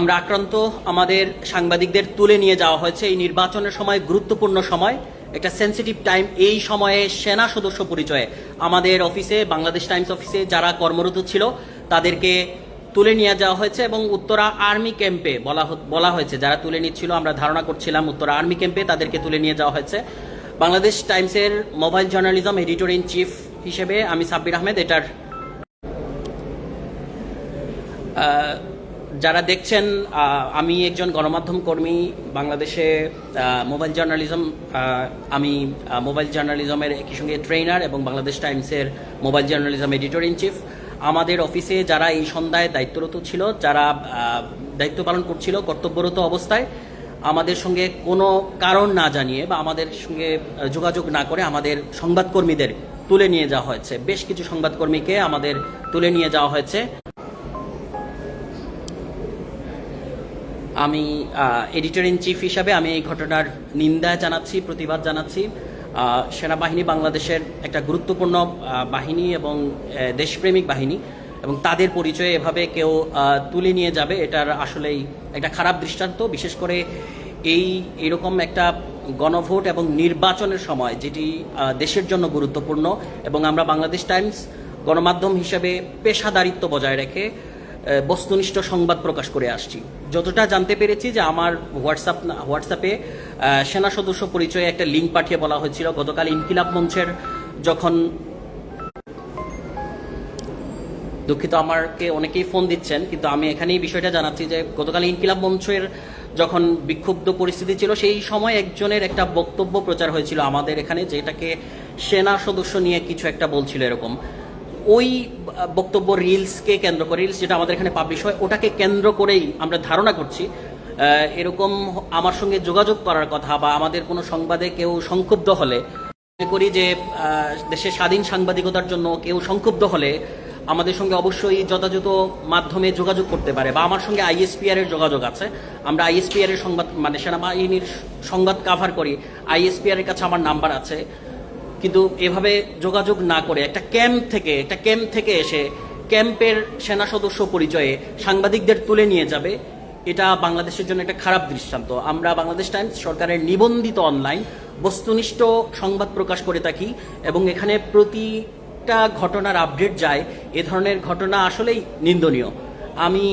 আমরা আক্রান্ত। আমাদের সাংবাদিকদের তুলে নিয়ে যাওয়া হয়েছে। এই নির্বাচনের সময় গুরুত্বপূর্ণ সময়, একটা সেন্সিটিভ টাইম এই সময়ে সেনা সদস্য পরিচয়ে। আমাদের অফিসে, বাংলাদেশ টাইমস অফিসে যারা কর্মরত ছিল, তাদেরকে তুলে নিয়ে যাওয়া হয়েছে এবং উত্তরা আর্মি ক্যাম্পে বলা বলা হয়েছে। যারা তুলে নিচ্ছিল, আমরা ধারণা করছিলাম উত্তরা আর্মি ক্যাম্পে তাদেরকে তুলে নিয়ে যাওয়া হয়েছে। বাংলাদেশ টাইমসের mobile journalism editor in chief হিসেবে আমি সাব্বির আহমেদ, এটার যারা দেখছেন আমি একজন গণমাধ্যম কর্মী বাংলাদেশে মোবাইল জার্নালিজম আমি মোবাইল জার্নালিজমের একই সঙ্গে ট্রেনার এবং বাংলাদেশ টাইমসের mobile journalism editor in chief. আমাদের অফিসে যারা এই সন্ধ্যায় দায়িত্বরত ছিল, যারা দায়িত্ব পালন করছিল, কর্তব্যরত অবস্থায়, আমাদের সঙ্গে কোনো কারণ না জানিয়ে বা আমাদের সঙ্গে যোগাযোগ না করে আমাদের সংবাদকর্মীদের তুলে নিয়ে যাওয়া হয়েছে। বেশ কিছু সংবাদকর্মীকে আমাদের তুলে নিয়ে যাওয়া হয়েছে। আমি এডিটর ইন চিফ হিসাবে আমি এই ঘটনার নিন্দা জানাচ্ছি, প্রতিবাদ জানাচ্ছি। সেনাবাহিনী বাংলাদেশের একটা গুরুত্বপূর্ণ বাহিনী এবং দেশপ্রেমিক বাহিনী এবং তাদের পরিচয়ে এভাবে কেউ তুলে নিয়ে যাবে, এটার আসলেই একটা খারাপ দৃষ্টান্ত। বিশেষ করে এই, এরকম একটা গণভোট এবং নির্বাচনের সময় যেটি দেশের জন্য গুরুত্বপূর্ণ এবং আমরা বাংলাদেশ টাইমস গণমাধ্যম হিসেবে পেশাদারিত্ব বজায় রেখে বস্তুনিষ্ঠ সংবাদ প্রকাশ করে আসছি। যতটা জানতে পেরেছি যে আমার হোয়াটসঅ্যাপ হোয়াটসঅ্যাপে সেনা সদস্য পরিচয়ে একটা লিঙ্ক পাঠিয়ে বলা হয়েছিল। গতকাল ইনকিলাব মঞ্চের যখন দুঃখিত আমাকে অনেকেই ফোন দিচ্ছেন, কিন্তু আমি এখানেই বিষয়টা জানাচ্ছি যে গতকাল ইনকিলাব মঞ্চের যখন বিক্ষুব্ধ পরিস্থিতি ছিল, সেই সময় একজনের একটা বক্তব্য প্রচার হয়েছিল আমাদের এখানে, যেটাকে সেনা সদস্য নিয়ে কিছু একটা বলছিল এরকম। ওই বক্তব্য রিলসকে কেন্দ্র করে, রিলস যেটা আমাদের এখানে পাবলিশ হয়, ওটাকে কেন্দ্র করেই আমরা ধারণা করছি। এরকম আমার সঙ্গে যোগাযোগ করার কথা বা আমাদের কোনো সংবাদে কেউ সংক্ষুব্ধ হলে, মনে করি যে দেশের স্বাধীন সাংবাদিকতার জন্য কেউ সংক্ষুব্ধ হলে আমাদের সঙ্গে অবশ্যই যথাযথ মাধ্যমে যোগাযোগ করতে পারে বা আমার সঙ্গে আইএসপিআর এর যোগাযোগ আছে। আমরা আইএসপিআর এর সংবাদ মানে সেনাবাহিনীর সংবাদ কাভার করি। আইএসপিআর এর কাছে আমার নাম্বার আছে। কিন্তু এভাবে যোগাযোগ না করে একটা ক্যাম্প থেকে, একটা ক্যাম্প থেকে এসে ক্যাম্পের সেনা সদস্য পরিচয়ে সাংবাদিকদের তুলে নিয়ে যাবে, এটা বাংলাদেশের জন্য একটা খারাপ দৃষ্টান্ত। আমরা বাংলাদেশ টাইমস সরকারের নিবন্ধিত অনলাইন বস্তুনিষ্ঠ সংবাদ প্রকাশ করে থাকি এবং এখানে প্রতিটা ঘটনার আপডেট যায়। এ ধরনের ঘটনা আসলেই নিন্দনীয়। আমি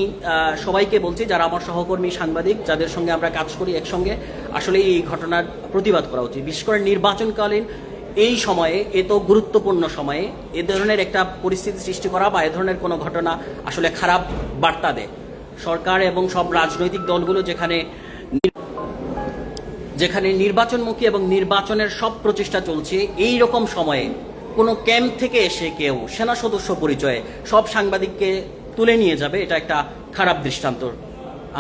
সবাইকে বলছি, যারা আমার সহকর্মী, সাংবাদিক, যাদের সঙ্গে আমরা কাজ করি একসঙ্গে আসলে এই ঘটনার প্রতিবাদ করা উচিত। বিশেষ করে নির্বাচনকালীন এই সময়ে এত গুরুত্বপূর্ণ সময়ে, এ ধরনের একটা পরিস্থিতি সৃষ্টি করা বা এ ধরনের কোনো ঘটনা আসলে খারাপ বার্তা দেয়। সরকার এবং সব রাজনৈতিক দলগুলো যেখানে যেখানে নির্বাচনমুখী এবং নির্বাচনের সব প্রচেষ্টা চলছে, এই রকম সময়ে কোনো ক্যাম্প থেকে এসে কেউ, সেনা সদস্য পরিচয়ে সব সাংবাদিককে তুলে নিয়ে যাবে, এটা একটা খারাপ দৃষ্টান্ত।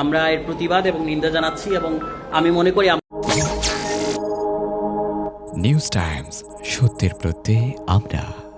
আমরা এর প্রতিবাদ এবং নিন্দা জানাচ্ছি এবং আমি মনে করি নিউজ টাইমস সত্যের প্রত্যে আমরা।